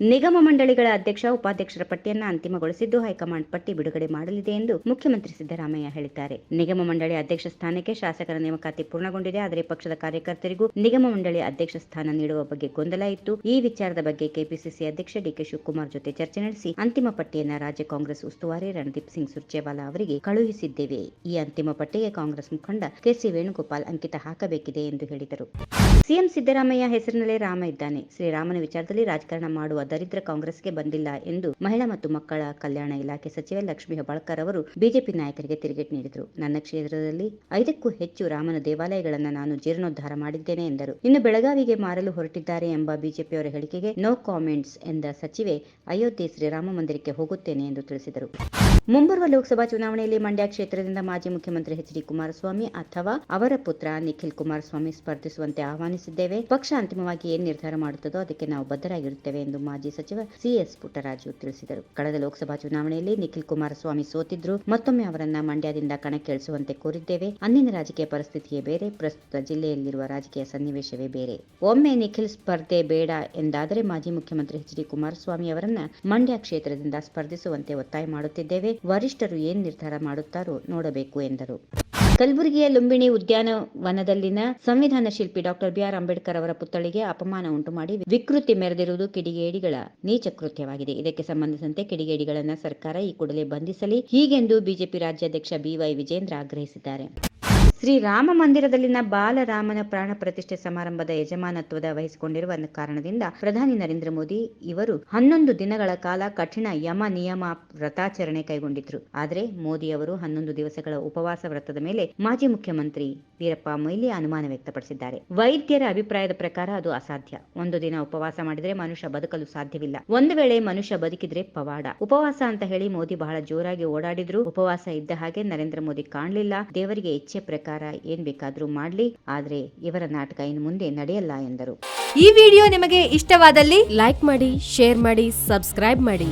ನಿಗಮ ಮಂಡಳಿಗಳ ಅಧ್ಯಕ್ಷ, ಉಪಾಧ್ಯಕ್ಷರ ಪಟ್ಟಿಯನ್ನು ಅಂತಿಮಗೊಳಿಸಿದ್ದು ಹೈಕಮಾಂಡ್ ಪಟ್ಟಿ ಬಿಡುಗಡೆ ಮಾಡಲಿದೆ ಎಂದು ಮುಖ್ಯಮಂತ್ರಿ ಸಿದ್ದರಾಮಯ್ಯ ಹೇಳಿದ್ದಾರೆ. ನಿಗಮ ಮಂಡಳಿ ಅಧ್ಯಕ್ಷ ಸ್ಥಾನಕ್ಕೆ ಶಾಸಕರ ನೇಮಕಾತಿ ಪೂರ್ಣಗೊಂಡಿದೆ. ಆದರೆ ಪಕ್ಷದ ಕಾರ್ಯಕರ್ತರಿಗೂ ನಿಗಮ ಮಂಡಳಿ ಅಧ್ಯಕ್ಷ ಸ್ಥಾನ ನೀಡುವ ಬಗ್ಗೆ ಗೊಂದಲ ಇತ್ತು. ಈ ವಿಚಾರದ ಬಗ್ಗೆ ಕೆಪಿಸಿಸಿ ಅಧ್ಯಕ್ಷ ಡಿಕೆ ಶಿವಕುಮಾರ್ ಜೊತೆ ಚರ್ಚೆ ನಡೆಸಿ ಅಂತಿಮ ಪಟ್ಟಿಯನ್ನು ರಾಜ್ಯ ಕಾಂಗ್ರೆಸ್ ಉಸ್ತುವಾರಿ ರಣದೀಪ್ ಸಿಂಗ್ ಸುರ್ಜೇವಾಲಾ ಅವರಿಗೆ ಕಳುಹಿಸಿದ್ದೇವೆ. ಈ ಅಂತಿಮ ಪಟ್ಟಿಗೆ ಕಾಂಗ್ರೆಸ್ ಮುಖಂಡ ಕೆಸಿ ವೇಣುಗೋಪಾಲ್ ಅಂಕಿತ ಹಾಕಬೇಕಿದೆ ಎಂದು ಹೇಳಿದರು. ಸಿಎಂ ಸಿದ್ದರಾಮಯ್ಯ ಹೆಸರಿನಲ್ಲೇ ರಾಮ ಇದ್ದಾನೆ. ಶ್ರೀರಾಮನ ವಿಚಾರದಲ್ಲಿ ರಾಜಕಾರಣ ಮಾಡುವ ದರಿದ್ರ ಕಾಂಗ್ರೆಸ್ಗೆ ಬಂದಿಲ್ಲ ಎಂದು ಮಹಿಳಾ ಮತ್ತು ಮಕ್ಕಳ ಕಲ್ಯಾಣ ಇಲಾಖೆ ಸಚಿವೆ ಲಕ್ಷ್ಮೀ ಹೆಬಾಳ್ಕರ್ ಅವರು ಬಿಜೆಪಿ ನಾಯಕರಿಗೆ ತಿರುಗೇಟು ನೀಡಿದರು. ನನ್ನ ಕ್ಷೇತ್ರದಲ್ಲಿ ಐದಕ್ಕೂ ಹೆಚ್ಚು ರಾಮನ ದೇವಾಲಯಗಳನ್ನು ನಾನು ಜೀರ್ಣೋದ್ಧಾರ ಮಾಡಿದ್ದೇನೆ ಎಂದರು. ಇನ್ನು ಬೆಳಗಾವಿಗೆ ಮಾರಲು ಹೊರಟಿದ್ದಾರೆ ಎಂಬ ಬಿಜೆಪಿಯವರ ಹೇಳಿಕೆಗೆ ನೋ ಕಾಮೆಂಟ್ಸ್ ಎಂದ ಸಚಿವೆ ಅಯೋಧ್ಯೆ ಶ್ರೀರಾಮ ಮಂದಿರಕ್ಕೆ ಹೋಗುತ್ತೇನೆ ಎಂದು ತಿಳಿಸಿದರು. ಮುಂಬರುವ ಲೋಕಸಭಾ ಚುನಾವಣೆಯಲ್ಲಿ ಮಂಡ್ಯ ಕ್ಷೇತ್ರದಿಂದ ಮಾಜಿ ಮುಖ್ಯಮಂತ್ರಿ ಎಚ್ ಡಿ ಕುಮಾರಸ್ವಾಮಿ ಅಥವಾ ಅವರ ಪುತ್ರ ನಿಖಿಲ್ ಕುಮಾರಸ್ವಾಮಿ ಸ್ಪರ್ಧಿಸುವಂತೆ ಆಹ್ವಾನಿಸಿದ್ದೇವೆ. ಪಕ್ಷ ಅಂತಿಮವಾಗಿ ಏನ್ ನಿರ್ಧಾರ ಮಾಡುತ್ತದೋ ಅದಕ್ಕೆ ನಾವು ಬದ್ಧರಾಗಿರುತ್ತೇವೆ ಎಂದು ಮಾಜಿ ಸಚಿವ ಸಿಎಸ್ ಪುಟ್ಟರಾಜು ತಿಳಿಸಿದರು. ಕಳೆದ ಲೋಕಸಭಾ ಚುನಾವಣೆಯಲ್ಲಿ ನಿಖಿಲ್ ಕುಮಾರಸ್ವಾಮಿ ಸೋತಿದ್ರು. ಮತ್ತೊಮ್ಮೆ ಅವರನ್ನ ಮಂಡ್ಯದಿಂದ ಕಣಕ್ಕಿಳಿಸುವಂತೆ ಕೋರಿದ್ದೇವೆ. ಅಂದಿನ ರಾಜಕೀಯ ಪರಿಸ್ಥಿತಿಯೇ ಬೇರೆ. ಪ್ರಸ್ತುತ ಜಿಲ್ಲೆಯಲ್ಲಿರುವ ರಾಜಕೀಯ ಸನ್ನಿವೇಶವೇ ಬೇರೆ. ಒಮ್ಮೆ ನಿಖಿಲ್ ಸ್ಪರ್ಧೆ ಬೇಡ ಎಂದಾದರೆ ಮಾಜಿ ಮುಖ್ಯಮಂತ್ರಿ ಎಚ್ ಡಿ ಕುಮಾರಸ್ವಾಮಿ ಅವರನ್ನ ಮಂಡ್ಯ ಕ್ಷೇತ್ರದಿಂದ ಸ್ಪರ್ಧಿಸುವಂತೆ ಒತ್ತಾಯ ಮಾಡುತ್ತಿದ್ದೇವೆ. ವರಿಷ್ಠರು ಏನ್ ನಿರ್ಧಾರ ಮಾಡುತ್ತಾರೋ ನೋಡಬೇಕು ಎಂದರು. ಕಲಬುರಗಿಯ ಲುಂಬಿಣಿ ಉದ್ಯಾನವನದಲ್ಲಿನ ಸಂವಿಧಾನ ಶಿಲ್ಪಿ ಡಾಕ್ಟರ್ ಬಿಆರ್ ಅಂಬೇಡ್ಕರ್ ಅವರ ಪುತ್ಥಳಿಗೆ ಅಪಮಾನ ಉಂಟು ಮಾಡಿ ವಿಕೃತಿ ಮೆರೆದಿರುವುದು ಕಿಡಿಗೇಡಿಗಳ ನೀಚ ಕೃತ್ಯವಾಗಿದೆ. ಇದಕ್ಕೆ ಸಂಬಂಧಿಸಿದಂತೆ ಕಿಡಿಗೇಡಿಗಳನ್ನ ಸರ್ಕಾರ ಈ ಕೂಡಲೇ ಬಂಧಿಸಲಿ, ಹೀಗೆಂದು ಬಿಜೆಪಿ ರಾಜ್ಯಾಧ್ಯಕ್ಷ ಬಿವೈ ವಿಜೇಂದ್ರ ಆಗ್ರಹಿಸಿದ್ದಾರೆ. ಶ್ರೀ ರಾಮ ಮಂದಿರದಲ್ಲಿನ ಬಾಲರಾಮನ ಪ್ರಾಣ ಪ್ರತಿಷ್ಠೆ ಸಮಾರಂಭದ ಯಜಮಾನತ್ವದ ವಹಿಸಿಕೊಂಡಿರುವ ಕಾರಣದಿಂದ ಪ್ರಧಾನಿ ನರೇಂದ್ರ ಮೋದಿ ಇವರು ಹನ್ನೊಂದು ದಿನಗಳ ಕಾಲ ಕಠಿಣ ಯಮ ನಿಯಮ ವ್ರತಾಚರಣೆ ಕೈಗೊಂಡಿದ್ರು. ಆದರೆ ಮೋದಿ ಅವರು ಹನ್ನೊಂದು ದಿವಸಗಳ ಉಪವಾಸ ವ್ರತದ ಮೇಲೆ ಮಾಜಿ ಮುಖ್ಯಮಂತ್ರಿ ವೀರಪ್ಪ ಮೊಯ್ಲಿ ಅನುಮಾನ ವ್ಯಕ್ತಪಡಿಸಿದ್ದಾರೆ. ವೈದ್ಯರ ಅಭಿಪ್ರಾಯದ ಪ್ರಕಾರ ಅದು ಅಸಾಧ್ಯ. ಒಂದು ದಿನ ಉಪವಾಸ ಮಾಡಿದ್ರೆ ಮನುಷ್ಯ ಬದುಕಲು ಸಾಧ್ಯವಿಲ್ಲ. ಒಂದು ವೇಳೆ ಮನುಷ್ಯ ಬದುಕಿದ್ರೆ ಪವಾಡ. ಉಪವಾಸ ಅಂತ ಹೇಳಿ ಮೋದಿ ಬಹಳ ಜೋರಾಗಿ ಓಡಾಡಿದ್ರು. ಉಪವಾಸ ಇದ್ದ ಹಾಗೆ ನರೇಂದ್ರ ಮೋದಿ ಕಾಣಲಿಲ್ಲ. ದೇವರಿಗೆ ಇಚ್ಛೆ ಪ್ರಕಾರ ಏನ್ ಬೇಕಾದ್ರೂ ಮಾಡ್ಲಿ, ಆದ್ರೆ ಇವರ ನಾಟಕ ಇನ್ನು ಮುಂದೆ ನಡೆಯಲ್ಲ ಎಂದರು. ಈ ವಿಡಿಯೋ ನಿಮಗೆ ಇಷ್ಟವಾದಲ್ಲಿ ಲೈಕ್ ಮಾಡಿ, ಶೇರ್ ಮಾಡಿ, ಸಬ್ಸ್ಕ್ರೈಬ್ ಮಾಡಿ.